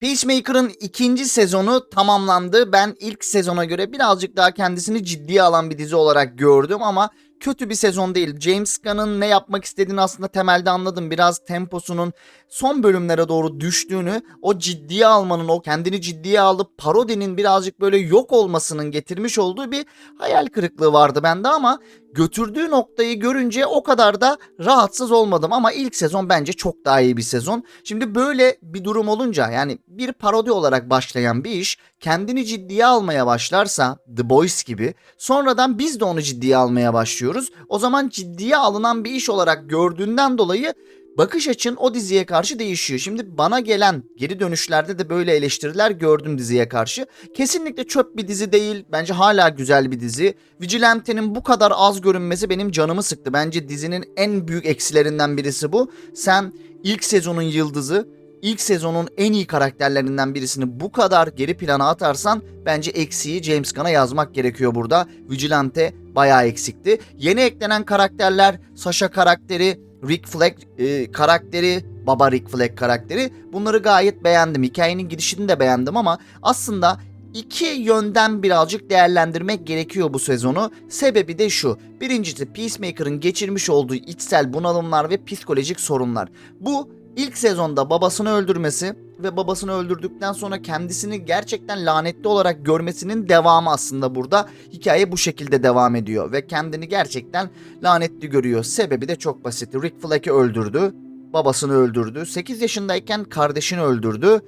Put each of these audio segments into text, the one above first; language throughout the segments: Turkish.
Peacemaker'ın ikinci sezonu tamamlandı. Ben ilk sezona göre birazcık daha kendisini ciddiye alan bir dizi olarak gördüm ama kötü bir sezon değil. James Gunn'ın ne yapmak istediğini aslında temelde anladım. Biraz temposunun son bölümlere doğru düştüğünü, o ciddiye almanın, o kendini ciddiye alıp parodinin birazcık böyle yok olmasının getirmiş olduğu bir hayal kırıklığı vardı bende ama götürdüğü noktayı görünce o kadar da rahatsız olmadım ama ilk sezon bence çok daha iyi bir sezon. Şimdi böyle bir durum olunca yani bir parodi olarak başlayan bir iş kendini ciddiye almaya başlarsa The Boys gibi sonradan biz de onu ciddiye almaya başlıyoruz. O zaman ciddiye alınan bir iş olarak gördüğünden dolayı bakış açın o diziye karşı değişiyor. Şimdi bana gelen geri dönüşlerde de böyle eleştiriler gördüm diziye karşı. Kesinlikle çöp bir dizi değil. Bence hala güzel bir dizi. Vigilante'nin bu kadar az görünmesi benim canımı sıktı. Bence dizinin en büyük eksilerinden birisi bu. Sen ilk sezonun yıldızı, ilk sezonun en iyi karakterlerinden birisini bu kadar geri plana atarsan bence eksiği James Gunn'a yazmak gerekiyor burada. Vigilante bayağı eksikti. Yeni eklenen karakterler, Sasha karakteri, Rick Flag e, karakteri, baba Rick Flag karakteri bunları gayet beğendim. Hikayenin gidişini de beğendim ama aslında iki yönden birazcık değerlendirmek gerekiyor bu sezonu. Sebebi de şu. Birincisi Peacemaker'ın geçirmiş olduğu içsel bunalımlar ve psikolojik sorunlar. Bu ilk sezonda babasını öldürmesi ve babasını öldürdükten sonra kendisini gerçekten lanetli olarak görmesinin devamı aslında burada. Hikaye bu şekilde devam ediyor ve kendini gerçekten lanetli görüyor. Sebebi de çok basit. Rick Flagg'i öldürdü, babasını öldürdü, 8 yaşındayken kardeşini öldürdü.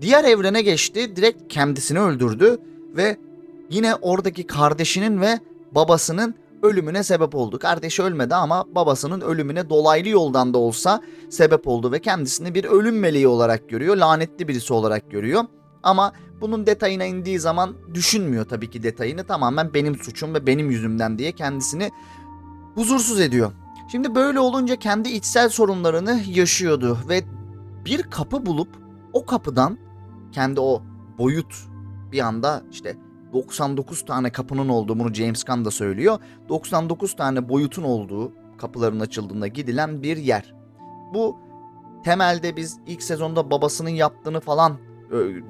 Diğer evrene geçti, direkt kendisini öldürdü ve yine oradaki kardeşinin ve babasının ölümüne sebep oldu. Kardeşi ölmedi ama babasının ölümüne dolaylı yoldan da olsa sebep oldu ve kendisini bir ölüm meleği olarak görüyor. Lanetli birisi olarak görüyor. Ama bunun detayına indiği zaman düşünmüyor tabii ki detayını. Tamamen benim suçum ve benim yüzümden diye kendisini huzursuz ediyor. Şimdi böyle olunca kendi içsel sorunlarını yaşıyordu ve bir kapı bulup o kapıdan kendi o boyut bir anda işte 99 tane kapının olduğu bunu James Gunn da söylüyor. 99 tane boyutun olduğu kapıların açıldığında gidilen bir yer. Bu temelde biz ilk sezonda babasının yaptığını falan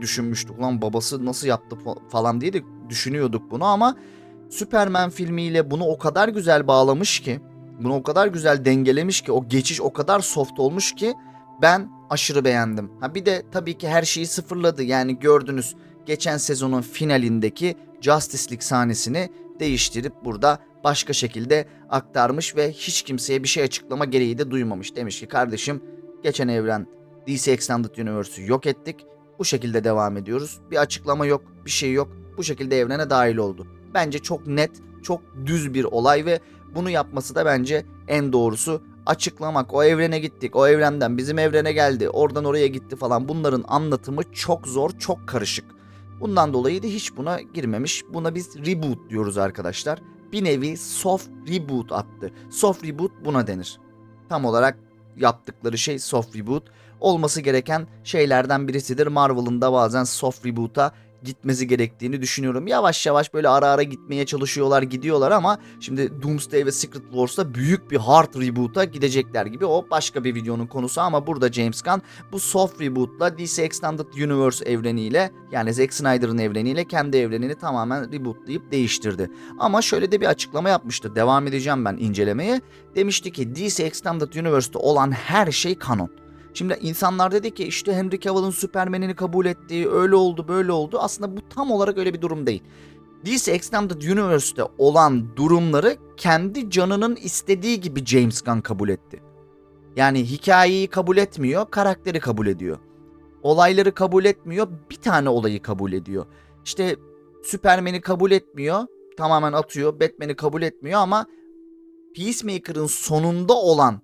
düşünmüştük. Ulan babası nasıl yaptı fa- falan diye de düşünüyorduk bunu ama Superman filmiyle bunu o kadar güzel bağlamış ki, bunu o kadar güzel dengelemiş ki, o geçiş o kadar soft olmuş ki ben aşırı beğendim. Ha bir de tabii ki her şeyi sıfırladı. Yani gördünüz geçen sezonun finalindeki Justice League sahnesini değiştirip burada başka şekilde aktarmış ve hiç kimseye bir şey açıklama gereği de duymamış. Demiş ki kardeşim geçen evren DC Extended Universe'ü yok ettik. Bu şekilde devam ediyoruz. Bir açıklama yok, bir şey yok. Bu şekilde evrene dahil oldu. Bence çok net, çok düz bir olay ve bunu yapması da bence en doğrusu açıklamak. O evrene gittik, o evrenden bizim evrene geldi, oradan oraya gitti falan. Bunların anlatımı çok zor, çok karışık. Bundan dolayı da hiç buna girmemiş. Buna biz reboot diyoruz arkadaşlar. Bir nevi soft reboot attı. Soft reboot buna denir. Tam olarak yaptıkları şey soft reboot. Olması gereken şeylerden birisidir. Marvel'ın da bazen soft reboot'a gitmesi gerektiğini düşünüyorum. Yavaş yavaş böyle ara ara gitmeye çalışıyorlar, gidiyorlar ama şimdi Doomsday ve Secret Wars'ta büyük bir hard reboot'a gidecekler gibi. O başka bir videonun konusu ama burada James Gunn bu soft reboot'la DC Extended Universe evreniyle yani Zack Snyder'ın evreniyle kendi evrenini tamamen rebootlayıp değiştirdi. Ama şöyle de bir açıklama yapmıştı. Devam edeceğim ben incelemeye. Demişti ki DC Extended Universe'te olan her şey kanon. Şimdi insanlar dedi ki işte Henry Cavill'ın Superman'ini kabul ettiği öyle oldu böyle oldu. Aslında bu tam olarak öyle bir durum değil. DC Extended Universe'te olan durumları kendi canının istediği gibi James Gunn kabul etti. Yani hikayeyi kabul etmiyor, karakteri kabul ediyor. Olayları kabul etmiyor, bir tane olayı kabul ediyor. İşte Superman'i kabul etmiyor, tamamen atıyor. Batman'i kabul etmiyor ama Peacemaker'ın sonunda olan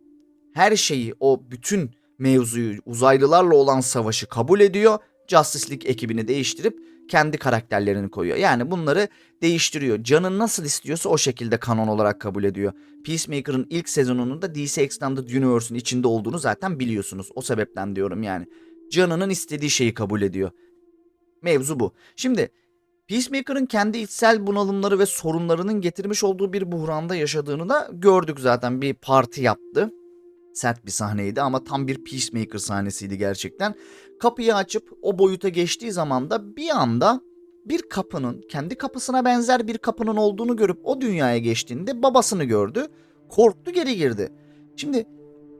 her şeyi, o bütün mevzuyu, uzaylılarla olan savaşı kabul ediyor. Justice League ekibini değiştirip kendi karakterlerini koyuyor. Yani bunları değiştiriyor. Canın nasıl istiyorsa o şekilde kanon olarak kabul ediyor. Peacemaker'ın ilk sezonunun da DC Extended Universe'un içinde olduğunu zaten biliyorsunuz. O sebepten diyorum yani. Canının istediği şeyi kabul ediyor. Mevzu bu. Şimdi Peacemaker'ın kendi içsel bunalımları ve sorunlarının getirmiş olduğu bir buhranda yaşadığını da gördük zaten. Bir parti yaptı sert bir sahneydi ama tam bir Peacemaker sahnesiydi gerçekten. Kapıyı açıp o boyuta geçtiği zaman da bir anda bir kapının kendi kapısına benzer bir kapının olduğunu görüp o dünyaya geçtiğinde babasını gördü. Korktu geri girdi. Şimdi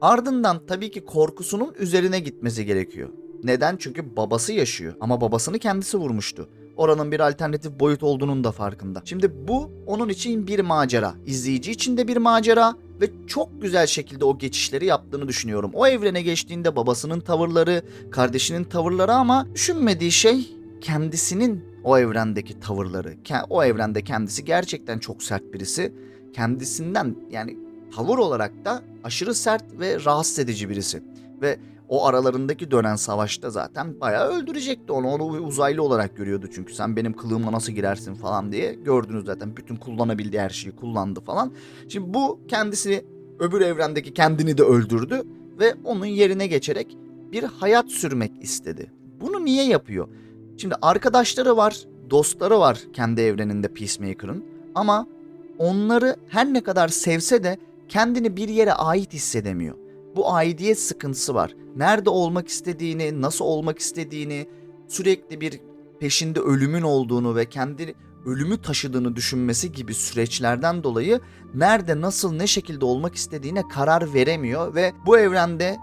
ardından tabii ki korkusunun üzerine gitmesi gerekiyor. Neden? Çünkü babası yaşıyor ama babasını kendisi vurmuştu. Oranın bir alternatif boyut olduğunun da farkında. Şimdi bu onun için bir macera. İzleyici için de bir macera ve çok güzel şekilde o geçişleri yaptığını düşünüyorum. O evrene geçtiğinde babasının tavırları, kardeşinin tavırları ama düşünmediği şey kendisinin o evrendeki tavırları. O evrende kendisi gerçekten çok sert birisi. Kendisinden yani tavır olarak da aşırı sert ve rahatsız edici birisi. Ve o aralarındaki dönen savaşta zaten bayağı öldürecekti onu. Onu uzaylı olarak görüyordu çünkü sen benim kılığıma nasıl girersin falan diye. Gördünüz zaten bütün kullanabildiği her şeyi kullandı falan. Şimdi bu kendisi öbür evrendeki kendini de öldürdü ve onun yerine geçerek bir hayat sürmek istedi. Bunu niye yapıyor? Şimdi arkadaşları var, dostları var kendi evreninde Peacemaker'ın ama onları her ne kadar sevse de kendini bir yere ait hissedemiyor. Bu aidiyet sıkıntısı var. Nerede olmak istediğini, nasıl olmak istediğini, sürekli bir peşinde ölümün olduğunu ve kendi ölümü taşıdığını düşünmesi gibi süreçlerden dolayı nerede, nasıl, ne şekilde olmak istediğine karar veremiyor ve bu evrende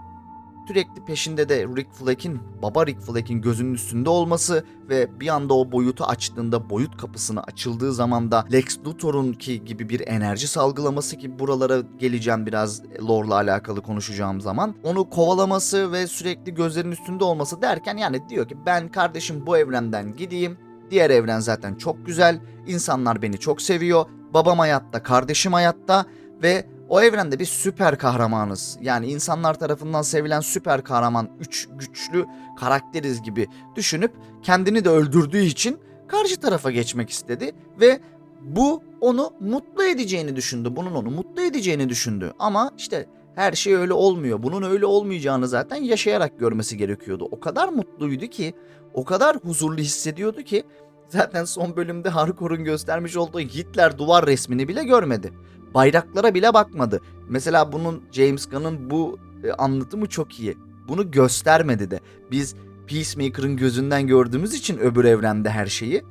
sürekli peşinde de Rick Flake'in, baba Rick Flake'in gözünün üstünde olması ve bir anda o boyutu açtığında boyut kapısını açıldığı zaman da Lex Luthor'un ki gibi bir enerji salgılaması ki buralara geleceğim biraz lore'la alakalı konuşacağım zaman. Onu kovalaması ve sürekli gözlerinin üstünde olması derken yani diyor ki ben kardeşim bu evrenden gideyim. Diğer evren zaten çok güzel. İnsanlar beni çok seviyor. Babam hayatta, kardeşim hayatta ve o evrende bir süper kahramanız. Yani insanlar tarafından sevilen süper kahraman, üç güçlü karakteriz gibi düşünüp kendini de öldürdüğü için karşı tarafa geçmek istedi ve bu onu mutlu edeceğini düşündü. Bunun onu mutlu edeceğini düşündü. Ama işte her şey öyle olmuyor. Bunun öyle olmayacağını zaten yaşayarak görmesi gerekiyordu. O kadar mutluydu ki, o kadar huzurlu hissediyordu ki zaten son bölümde Hardcore'un göstermiş olduğu Hitler duvar resmini bile görmedi bayraklara bile bakmadı. Mesela bunun James Gunn'ın bu e, anlatımı çok iyi. Bunu göstermedi de. Biz Peacemaker'ın gözünden gördüğümüz için öbür evrende her şeyi.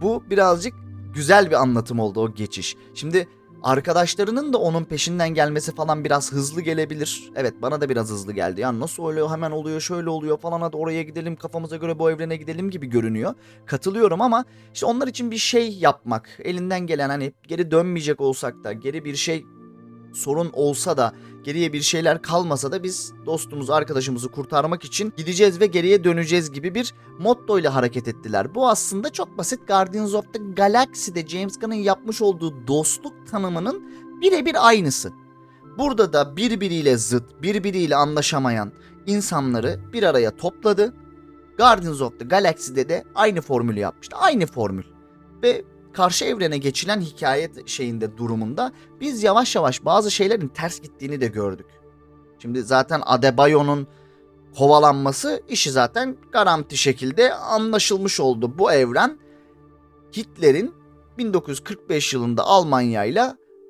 Bu birazcık güzel bir anlatım oldu o geçiş. Şimdi arkadaşlarının da onun peşinden gelmesi falan biraz hızlı gelebilir. Evet bana da biraz hızlı geldi. Ya nasıl oluyor hemen oluyor şöyle oluyor falan hadi oraya gidelim kafamıza göre bu evrene gidelim gibi görünüyor. Katılıyorum ama işte onlar için bir şey yapmak elinden gelen hani geri dönmeyecek olsak da geri bir şey sorun olsa da geriye bir şeyler kalmasa da biz dostumuzu arkadaşımızı kurtarmak için gideceğiz ve geriye döneceğiz gibi bir motto ile hareket ettiler. Bu aslında çok basit Guardians of the Galaxy'de James Gunn'ın yapmış olduğu dostluk tanımının birebir aynısı. Burada da birbiriyle zıt, birbiriyle anlaşamayan insanları bir araya topladı. Guardians of the Galaxy'de de aynı formülü yapmıştı. Aynı formül. Ve karşı evrene geçilen hikaye şeyinde durumunda biz yavaş yavaş bazı şeylerin ters gittiğini de gördük. Şimdi zaten Adebayo'nun kovalanması işi zaten garanti şekilde anlaşılmış oldu. Bu evren Hitler'in 1945 yılında Almanya ile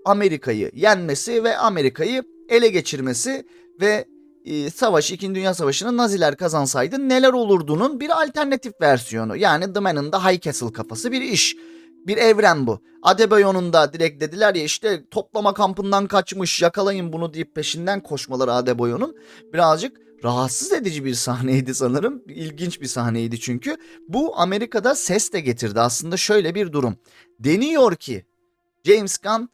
Amerika'yı yenmesi ve Amerika'yı ele geçirmesi ve e, savaş 2. Dünya Savaşı'nı Naziler kazansaydı neler olurduğunun bir alternatif versiyonu. Yani The Man'ın da High Castle kafası bir iş. Bir evren bu. Adebayo'nun da direkt dediler ya işte toplama kampından kaçmış yakalayın bunu deyip peşinden koşmaları Adebayo'nun birazcık rahatsız edici bir sahneydi sanırım. İlginç bir sahneydi çünkü. Bu Amerika'da ses de getirdi. Aslında şöyle bir durum. Deniyor ki James Gunn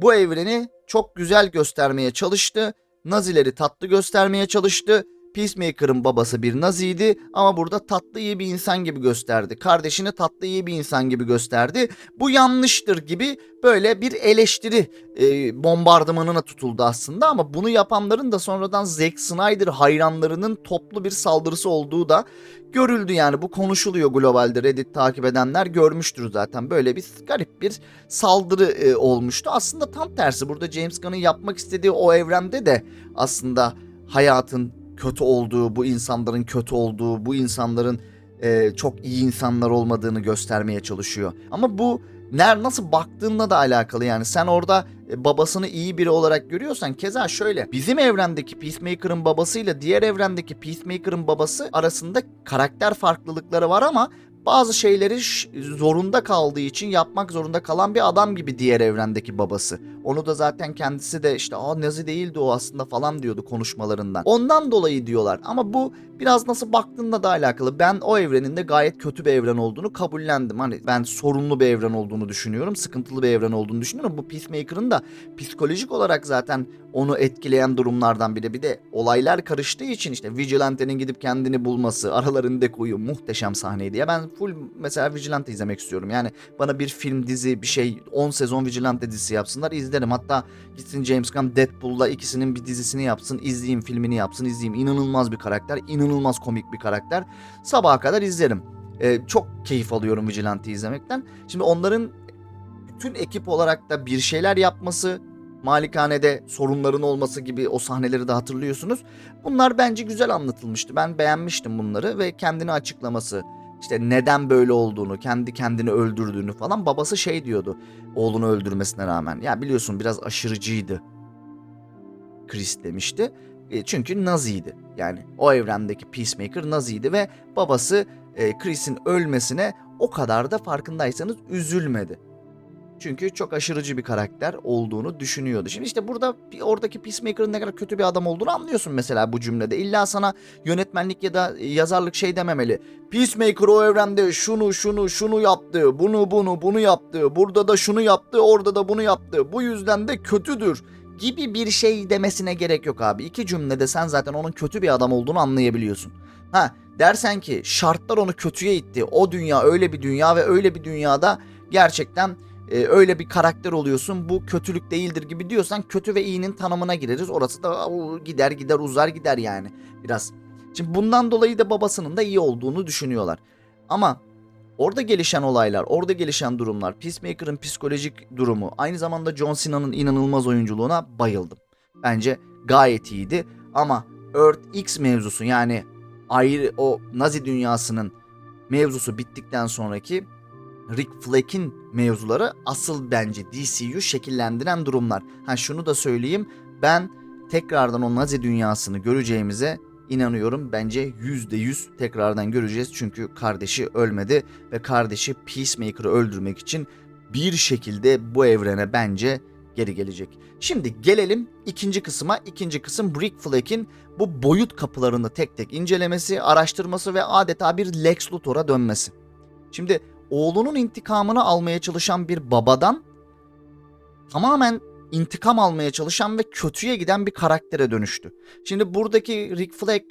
bu evreni çok güzel göstermeye çalıştı. Nazileri tatlı göstermeye çalıştı. Peacemaker'ın babası bir Naziydi ama burada tatlı iyi bir insan gibi gösterdi. Kardeşini tatlı iyi bir insan gibi gösterdi. Bu yanlıştır gibi böyle bir eleştiri e, bombardımanına tutuldu aslında ama bunu yapanların da sonradan Zack Snyder hayranlarının toplu bir saldırısı olduğu da görüldü yani bu konuşuluyor globalde Reddit takip edenler görmüştür zaten böyle bir garip bir saldırı e, olmuştu. Aslında tam tersi burada James Gunn'ın yapmak istediği o evrende de aslında hayatın kötü olduğu, bu insanların kötü olduğu, bu insanların e, çok iyi insanlar olmadığını göstermeye çalışıyor. Ama bu ner nasıl baktığınla da alakalı yani. Sen orada e, babasını iyi biri olarak görüyorsan keza şöyle. Bizim evrendeki Peacemaker'ın babasıyla diğer evrendeki Peacemaker'ın babası arasında karakter farklılıkları var ama bazı şeyleri zorunda kaldığı için yapmak zorunda kalan bir adam gibi diğer evrendeki babası. Onu da zaten kendisi de işte aa Nazi değildi o aslında falan diyordu konuşmalarından. Ondan dolayı diyorlar ama bu biraz nasıl baktığınla da alakalı. Ben o evrenin de gayet kötü bir evren olduğunu kabullendim. Hani ben sorunlu bir evren olduğunu düşünüyorum. Sıkıntılı bir evren olduğunu düşünüyorum. Bu Peacemaker'ın da psikolojik olarak zaten onu etkileyen durumlardan biri. Bir de olaylar karıştığı için işte Vigilante'nin gidip kendini bulması, aralarını dekoyu muhteşem sahneydi. Ya ben full mesela Vigilante izlemek istiyorum. Yani bana bir film, dizi, bir şey 10 sezon Vigilante dizisi yapsınlar izlerim. Hatta gitsin James Gunn Deadpool'la ikisinin bir dizisini yapsın, izleyeyim, filmini yapsın, izleyeyim. İnanılmaz bir karakter, inanılmaz komik bir karakter. Sabaha kadar izlerim. Ee, çok keyif alıyorum Vigilante izlemekten. Şimdi onların bütün ekip olarak da bir şeyler yapması, malikanede sorunların olması gibi o sahneleri de hatırlıyorsunuz. Bunlar bence güzel anlatılmıştı. Ben beğenmiştim bunları ve kendini açıklaması, işte neden böyle olduğunu, kendi kendini öldürdüğünü falan babası şey diyordu oğlunu öldürmesine rağmen. Ya biliyorsun biraz aşırıcıydı. Chris demişti. E, çünkü Nazi'ydi. Yani o evrendeki Peacemaker Nazi'ydi ve babası e, Chris'in ölmesine o kadar da farkındaysanız üzülmedi. Çünkü çok aşırıcı bir karakter olduğunu düşünüyordu. Şimdi işte burada oradaki Peacemaker'ın ne kadar kötü bir adam olduğunu anlıyorsun mesela bu cümlede. İlla sana yönetmenlik ya da yazarlık şey dememeli. Peacemaker o evrende şunu şunu şunu yaptı, bunu bunu bunu yaptı, burada da şunu yaptı, orada da bunu yaptı. Bu yüzden de kötüdür gibi bir şey demesine gerek yok abi. İki cümlede sen zaten onun kötü bir adam olduğunu anlayabiliyorsun. Ha dersen ki şartlar onu kötüye itti. O dünya öyle bir dünya ve öyle bir dünyada gerçekten e, öyle bir karakter oluyorsun. Bu kötülük değildir gibi diyorsan kötü ve iyinin tanımına gireriz. Orası da gider gider uzar gider yani biraz. Şimdi bundan dolayı da babasının da iyi olduğunu düşünüyorlar. Ama orada gelişen olaylar, orada gelişen durumlar, Peacemaker'ın psikolojik durumu, aynı zamanda John Cena'nın inanılmaz oyunculuğuna bayıldım. Bence gayet iyiydi ama Earth X mevzusu yani ayrı o Nazi dünyasının mevzusu bittikten sonraki Rick Flake'in mevzuları asıl bence DCU şekillendiren durumlar. Ha şunu da söyleyeyim. Ben tekrardan o Nazi dünyasını göreceğimize inanıyorum. Bence %100 tekrardan göreceğiz. Çünkü kardeşi ölmedi ve kardeşi Peacemaker'ı öldürmek için bir şekilde bu evrene bence geri gelecek. Şimdi gelelim ikinci kısma. İkinci kısım Rick Flake'in bu boyut kapılarını tek tek incelemesi, araştırması ve adeta bir Lex Luthor'a dönmesi. Şimdi oğlunun intikamını almaya çalışan bir babadan tamamen intikam almaya çalışan ve kötüye giden bir karaktere dönüştü. Şimdi buradaki Rick Flag,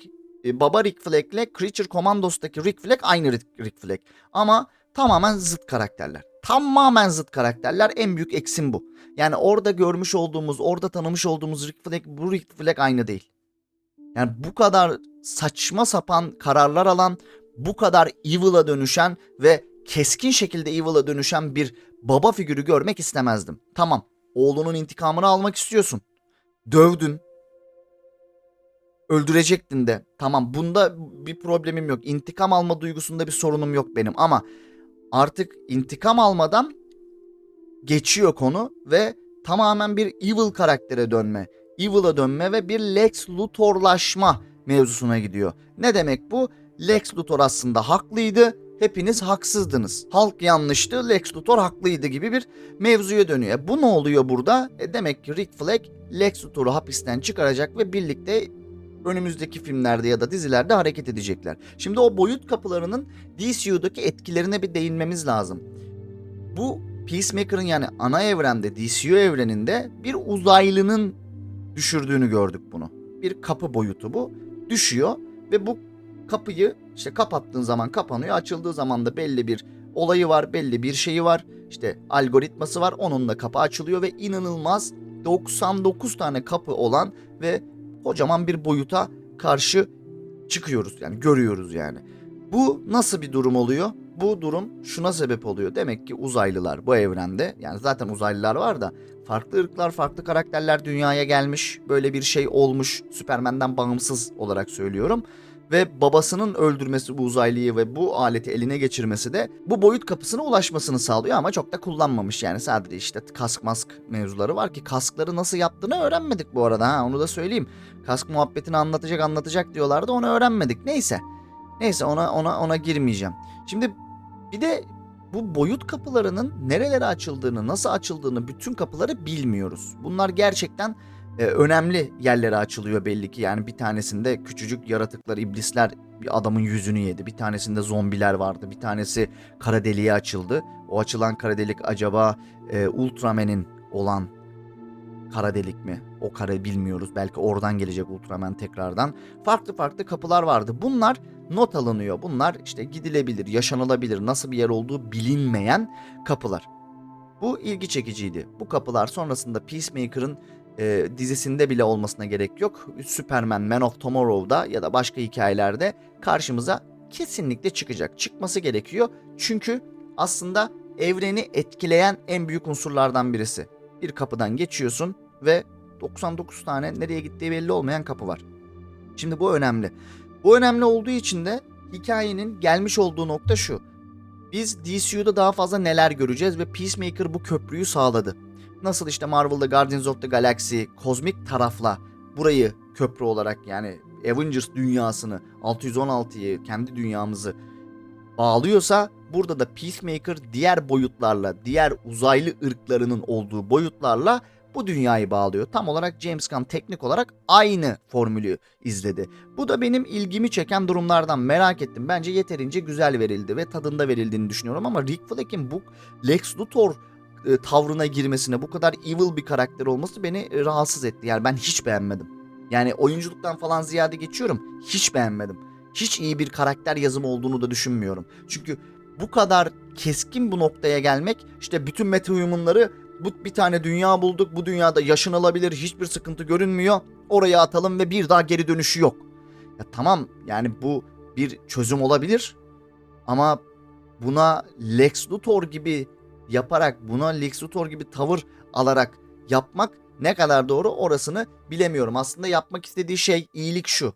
e, baba Rick Flag ile Creature Commandos'taki Rick Flag aynı Rick, Flag. Ama tamamen zıt karakterler. Tamamen zıt karakterler. En büyük eksim bu. Yani orada görmüş olduğumuz, orada tanımış olduğumuz Rick Flag, bu Rick Flag aynı değil. Yani bu kadar saçma sapan kararlar alan, bu kadar evil'a dönüşen ve keskin şekilde evil'a dönüşen bir baba figürü görmek istemezdim. Tamam, oğlunun intikamını almak istiyorsun. Dövdün. Öldürecektin de. Tamam, bunda bir problemim yok. İntikam alma duygusunda bir sorunum yok benim ama artık intikam almadan geçiyor konu ve tamamen bir evil karaktere dönme. Evil'a dönme ve bir Lex Luthor'laşma mevzusuna gidiyor. Ne demek bu? Lex Luthor aslında haklıydı. Hepiniz haksızdınız. Halk yanlıştı, Lex Luthor haklıydı gibi bir mevzuya dönüyor. Bu ne oluyor burada? E demek ki Rick Flag Lex Luthor'u hapisten çıkaracak ve birlikte önümüzdeki filmlerde ya da dizilerde hareket edecekler. Şimdi o boyut kapılarının DCU'daki etkilerine bir değinmemiz lazım. Bu Peacemaker'ın yani ana evrende, DCU evreninde bir uzaylının düşürdüğünü gördük bunu. Bir kapı boyutu bu. Düşüyor ve bu kapıyı işte kapattığın zaman kapanıyor. Açıldığı zaman da belli bir olayı var, belli bir şeyi var. İşte algoritması var. Onunla kapı açılıyor ve inanılmaz 99 tane kapı olan ve kocaman bir boyuta karşı çıkıyoruz. Yani görüyoruz yani. Bu nasıl bir durum oluyor? Bu durum şuna sebep oluyor. Demek ki uzaylılar bu evrende yani zaten uzaylılar var da farklı ırklar, farklı karakterler dünyaya gelmiş. Böyle bir şey olmuş. Süpermen'den bağımsız olarak söylüyorum. Ve babasının öldürmesi bu uzaylıyı ve bu aleti eline geçirmesi de bu boyut kapısına ulaşmasını sağlıyor ama çok da kullanmamış yani sadece işte kask mask mevzuları var ki kaskları nasıl yaptığını öğrenmedik bu arada ha onu da söyleyeyim. Kask muhabbetini anlatacak anlatacak diyorlardı onu öğrenmedik neyse. Neyse ona ona ona girmeyeceğim. Şimdi bir de bu boyut kapılarının nerelere açıldığını, nasıl açıldığını bütün kapıları bilmiyoruz. Bunlar gerçekten e, önemli yerlere açılıyor belli ki. Yani bir tanesinde küçücük yaratıklar, iblisler bir adamın yüzünü yedi. Bir tanesinde zombiler vardı. Bir tanesi kara deliğe açıldı. O açılan kara delik acaba e, Ultraman'in olan kara delik mi? O kara bilmiyoruz. Belki oradan gelecek Ultraman tekrardan. Farklı farklı kapılar vardı. Bunlar not alınıyor. Bunlar işte gidilebilir, yaşanılabilir, nasıl bir yer olduğu bilinmeyen kapılar. Bu ilgi çekiciydi. Bu kapılar sonrasında Peacemaker'ın e, dizisinde bile olmasına gerek yok. Superman, Man of Tomorrow'da ya da başka hikayelerde karşımıza kesinlikle çıkacak. Çıkması gerekiyor. Çünkü aslında evreni etkileyen en büyük unsurlardan birisi. Bir kapıdan geçiyorsun ve 99 tane nereye gittiği belli olmayan kapı var. Şimdi bu önemli. Bu önemli olduğu için de hikayenin gelmiş olduğu nokta şu. Biz DCU'da daha fazla neler göreceğiz ve Peacemaker bu köprüyü sağladı. Nasıl işte Marvel'da Guardians of the Galaxy kozmik tarafla burayı köprü olarak yani Avengers dünyasını 616'yı kendi dünyamızı bağlıyorsa burada da Peacemaker diğer boyutlarla, diğer uzaylı ırklarının olduğu boyutlarla bu dünyayı bağlıyor. Tam olarak James Gunn teknik olarak aynı formülü izledi. Bu da benim ilgimi çeken durumlardan merak ettim. Bence yeterince güzel verildi ve tadında verildiğini düşünüyorum ama Rick Flack'in bu Lex Luthor e, tavrına girmesine bu kadar evil bir karakter olması beni e, rahatsız etti. Yani ben hiç beğenmedim. Yani oyunculuktan falan ziyade geçiyorum. Hiç beğenmedim. Hiç iyi bir karakter yazımı olduğunu da düşünmüyorum. Çünkü bu kadar keskin bu noktaya gelmek işte bütün meta uyumunları bu bir tane dünya bulduk. Bu dünyada yaşanılabilir. Hiçbir sıkıntı görünmüyor. Oraya atalım ve bir daha geri dönüşü yok. Ya tamam yani bu bir çözüm olabilir. Ama buna Lex Luthor gibi yaparak buna Lex Luthor gibi tavır alarak yapmak ne kadar doğru orasını bilemiyorum. Aslında yapmak istediği şey iyilik şu.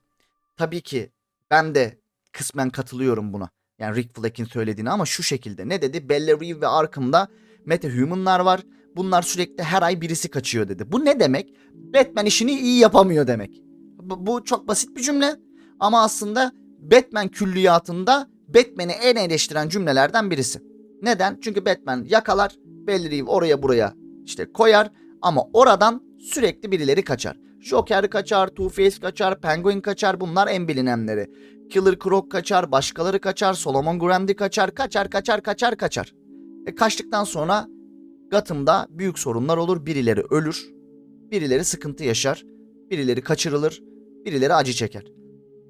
Tabii ki ben de kısmen katılıyorum buna. Yani Rick Flack'in söylediğini ama şu şekilde. Ne dedi? Bella Reeve ve Arkham'da metahumanlar var. Bunlar sürekli her ay birisi kaçıyor dedi. Bu ne demek? Batman işini iyi yapamıyor demek. Bu, bu çok basit bir cümle. Ama aslında Batman külliyatında Batman'i en eleştiren cümlelerden birisi. Neden? Çünkü Batman yakalar, Bella Reeve oraya buraya işte koyar ama oradan sürekli birileri kaçar. Joker kaçar, Two-Face kaçar, Penguin kaçar bunlar en bilinenleri. Killer Croc kaçar, başkaları kaçar, Solomon Grundy kaçar, kaçar, kaçar, kaçar, kaçar. E kaçtıktan sonra Gotham'da büyük sorunlar olur. Birileri ölür, birileri sıkıntı yaşar, birileri kaçırılır, birileri acı çeker.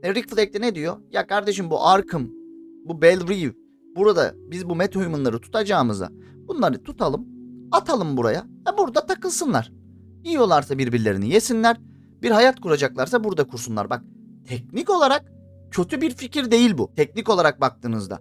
E Rick Flag de ne diyor? Ya kardeşim bu Arkham, bu Bell Reeve, burada biz bu metahumanları tutacağımıza bunları tutalım, atalım buraya. E burada takılsınlar. Yiyorlarsa birbirlerini yesinler. Bir hayat kuracaklarsa burada kursunlar. Bak teknik olarak kötü bir fikir değil bu. Teknik olarak baktığınızda.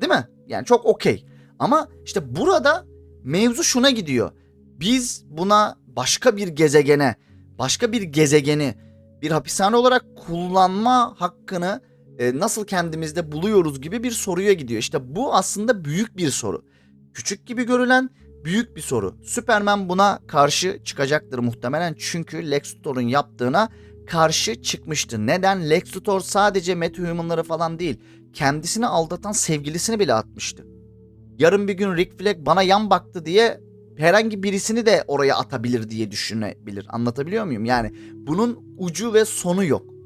Değil mi? Yani çok okey. Ama işte burada mevzu şuna gidiyor. Biz buna başka bir gezegene, başka bir gezegeni bir hapishane olarak kullanma hakkını e, nasıl kendimizde buluyoruz gibi bir soruya gidiyor. İşte bu aslında büyük bir soru. Küçük gibi görülen büyük bir soru. Superman buna karşı çıkacaktır muhtemelen çünkü Lex Luthor'un yaptığına karşı çıkmıştı. Neden? Lex Luthor sadece metahumanları falan değil, kendisini aldatan sevgilisini bile atmıştı. Yarın bir gün Rick Flag bana yan baktı diye herhangi birisini de oraya atabilir diye düşünebilir. Anlatabiliyor muyum? Yani bunun ucu ve sonu yok.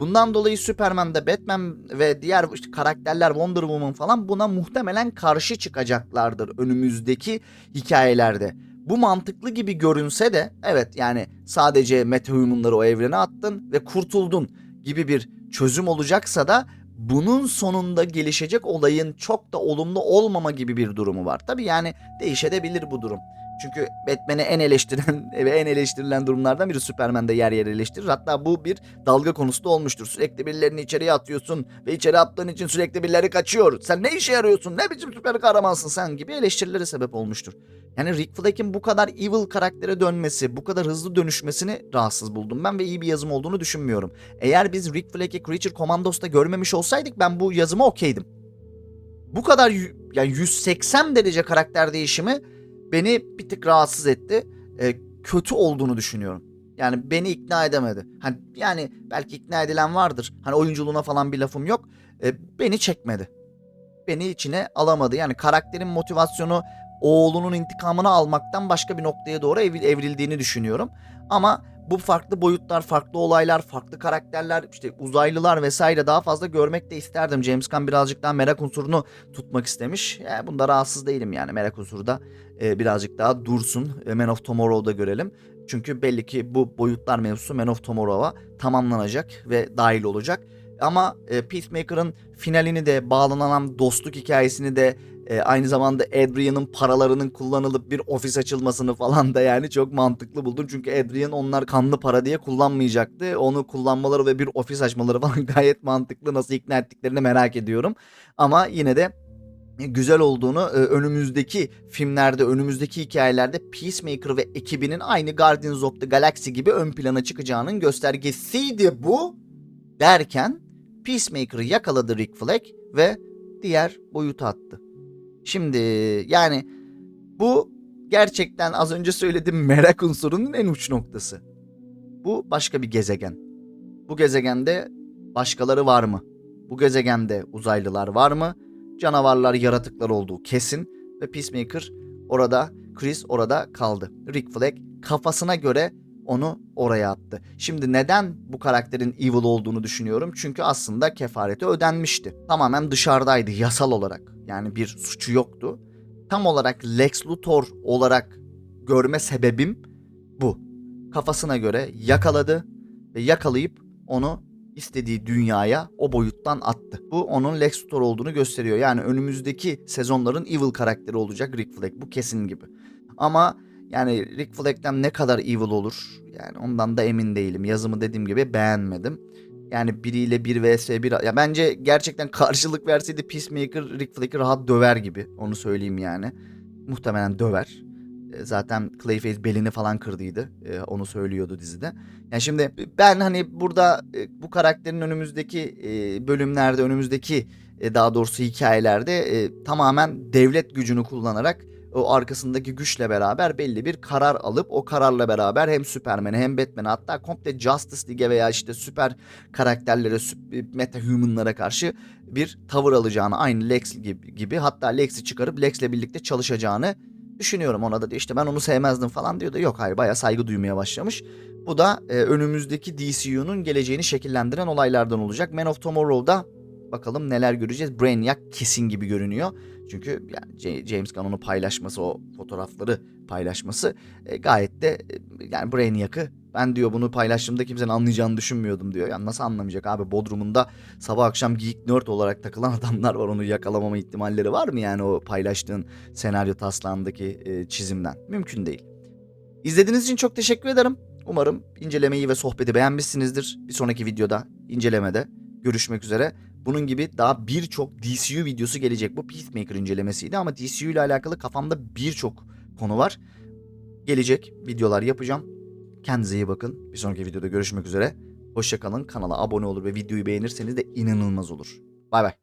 Bundan dolayı Superman'de Batman ve diğer işte karakterler Wonder Woman falan buna muhtemelen karşı çıkacaklardır önümüzdeki hikayelerde. Bu mantıklı gibi görünse de evet yani sadece metahumanları o evrene attın ve kurtuldun gibi bir çözüm olacaksa da bunun sonunda gelişecek olayın çok da olumlu olmama gibi bir durumu var. Tabi yani değişebilir bu durum. Çünkü Batman'i en eleştirilen ve en eleştirilen durumlardan biri Superman'de yer yer eleştirir. Hatta bu bir dalga konusu da olmuştur. Sürekli birilerini içeriye atıyorsun ve içeri attığın için sürekli birileri kaçıyor. Sen ne işe yarıyorsun? Ne biçim süper kahramansın sen gibi eleştirilere sebep olmuştur. Yani Rick Flake'in bu kadar evil karaktere dönmesi, bu kadar hızlı dönüşmesini rahatsız buldum ben ve iyi bir yazım olduğunu düşünmüyorum. Eğer biz Rick Flake'i Creature Commandos'ta görmemiş olsaydık ben bu yazıma okeydim. Bu kadar yani 180 derece karakter değişimi beni bir tık rahatsız etti. Ee, kötü olduğunu düşünüyorum. Yani beni ikna edemedi. Hani yani belki ikna edilen vardır. Hani oyunculuğuna falan bir lafım yok. Ee, beni çekmedi. Beni içine alamadı. Yani karakterin motivasyonu oğlunun intikamını almaktan başka bir noktaya doğru evri- evrildiğini düşünüyorum. Ama bu farklı boyutlar, farklı olaylar, farklı karakterler, işte uzaylılar vesaire daha fazla görmek de isterdim. James Gunn birazcık daha merak unsurunu tutmak istemiş. Yani bunda rahatsız değilim yani merak unsuru da e, birazcık daha dursun. E, Man of Tomorrow'da görelim. Çünkü belli ki bu boyutlar mevzusu Man of Tomorrow'a tamamlanacak ve dahil olacak. Ama e, Peacemaker'ın finalini de bağlanan dostluk hikayesini de e, aynı zamanda Adrian'ın paralarının kullanılıp bir ofis açılmasını falan da yani çok mantıklı buldum. Çünkü Adrian onlar kanlı para diye kullanmayacaktı. Onu kullanmaları ve bir ofis açmaları falan gayet mantıklı. Nasıl ikna ettiklerini merak ediyorum. Ama yine de güzel olduğunu e, önümüzdeki filmlerde, önümüzdeki hikayelerde Peacemaker ve ekibinin aynı Guardians of the Galaxy gibi ön plana çıkacağının göstergesiydi bu derken Peacemaker'ı yakaladı Rick Flag ve diğer boyuta attı. Şimdi yani bu gerçekten az önce söylediğim merak unsurunun en uç noktası. Bu başka bir gezegen. Bu gezegende başkaları var mı? Bu gezegende uzaylılar var mı? Canavarlar, yaratıklar olduğu kesin ve Peacemaker orada, Chris orada kaldı. Rick Flag kafasına göre onu oraya attı. Şimdi neden bu karakterin evil olduğunu düşünüyorum? Çünkü aslında kefareti ödenmişti. Tamamen dışarıdaydı yasal olarak. Yani bir suçu yoktu. Tam olarak Lex Luthor olarak görme sebebim bu. Kafasına göre yakaladı ve yakalayıp onu istediği dünyaya o boyuttan attı. Bu onun Lex Luthor olduğunu gösteriyor. Yani önümüzdeki sezonların evil karakteri olacak Rick Flag. Bu kesin gibi. Ama yani Rick Flag'den ne kadar evil olur? Yani ondan da emin değilim. Yazımı dediğim gibi beğenmedim. Yani biriyle bir vs bir ya bence gerçekten karşılık verseydi Peacemaker Rick Flag'i rahat döver gibi. Onu söyleyeyim yani. Muhtemelen döver. E, Zaten Clayface belini falan kırdıydı. E, Onu söylüyordu dizide. Yani şimdi ben hani burada e, bu karakterin önümüzdeki bölümlerde, önümüzdeki daha doğrusu hikayelerde tamamen devlet gücünü kullanarak o arkasındaki güçle beraber belli bir karar alıp o kararla beraber hem Superman'e hem Batman'e hatta komple Justice League'e veya işte süper karakterlere, süp- metahumanlara karşı bir tavır alacağını aynı Lex gibi, gibi hatta Lex'i çıkarıp Lex'le birlikte çalışacağını düşünüyorum. Ona da diyor işte ben onu sevmezdim falan diyor da yok hayır bayağı saygı duymaya başlamış. Bu da e, önümüzdeki DCU'nun geleceğini şekillendiren olaylardan olacak. Man of Tomorrow'da bakalım neler göreceğiz. Brainiac kesin gibi görünüyor. Çünkü yani James Gunn onu paylaşması, o fotoğrafları paylaşması e, gayet de e, yani Brainiac'ı ben diyor bunu paylaştığımda kimsenin anlayacağını düşünmüyordum diyor. Yani nasıl anlamayacak abi Bodrum'unda sabah akşam geek nerd olarak takılan adamlar var. Onu yakalamama ihtimalleri var mı yani o paylaştığın senaryo taslağındaki e, çizimden? Mümkün değil. İzlediğiniz için çok teşekkür ederim. Umarım incelemeyi ve sohbeti beğenmişsinizdir. Bir sonraki videoda incelemede görüşmek üzere. Bunun gibi daha birçok DCU videosu gelecek. Bu Peacemaker incelemesiydi ama DCU ile alakalı kafamda birçok konu var. Gelecek videolar yapacağım. Kendinize iyi bakın. Bir sonraki videoda görüşmek üzere. Hoşçakalın. Kanala abone olur ve videoyu beğenirseniz de inanılmaz olur. Bay bay.